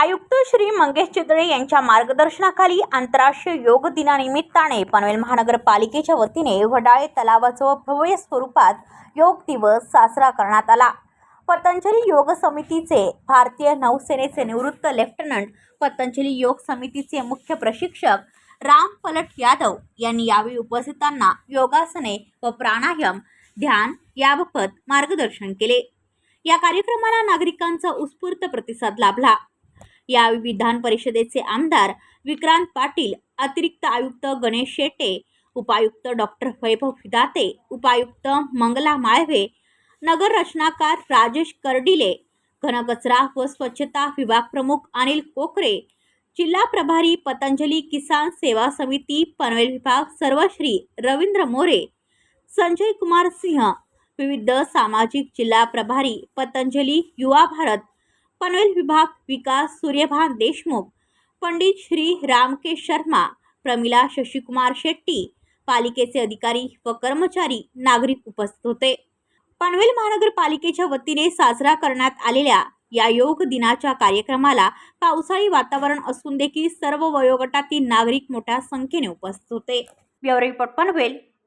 आयुक्त श्री मंगेश चितळे यांच्या मार्गदर्शनाखाली आंतरराष्ट्रीय योग दिनानिमित्ताने पनवेल महानगरपालिकेच्या वतीने वडाळे तलावाचं भव्य स्वरूपात योग दिवस साजरा करण्यात आला. पतंजली योग समितीचे भारतीय नौसेनेचे निवृत्त लेफ्टनंट पतंजली योग समितीचे मुख्य प्रशिक्षक राम पलट यादव यांनी यावेळी उपस्थितांना योगासने व प्राणायाम ध्यान याबाबत मार्गदर्शन केले. या कार्यक्रमाला नागरिकांचा उत्स्फूर्त प्रतिसाद लाभला. यावेळी विधान परिषदेचे आमदार विक्रांत पाटील अतिरिक्त आयुक्त गणेश शेटे उपायुक्त डॉक्टर वैभव फिदाते उपायुक्त मंगला माळवे नगर रचनाकार राजेश कर्डिले घनकचरा व स्वच्छता विभाग प्रमुख अनिल कोकरे जिल्हा प्रभारी पतंजली किसान सेवा समिती पनवेल विभाग सर्वश्री रवींद्र मोरे संजय कुमार सिंह विविध सामाजिक जिल्हा प्रभारी पतंजली युवा भारत पनवेल विभाग विकास सूर्यभान देशमुख पंडित श्री रामकेश शर्मा प्रमिला शशिकुमार शेट्टी पालिकेचे अधिकारी व कर्मचारी नागरिक उपस्थित होते. पनवेल महानगरपालिकेच्या वतीने साजरा करण्यात आलेल्या या योग दिनाच्या कार्यक्रमाला पावसाळी वातावरण असून देखील सर्व वयोगटातील नागरिक मोठ्या संख्येने उपस्थित होते. Bureau report Panvel.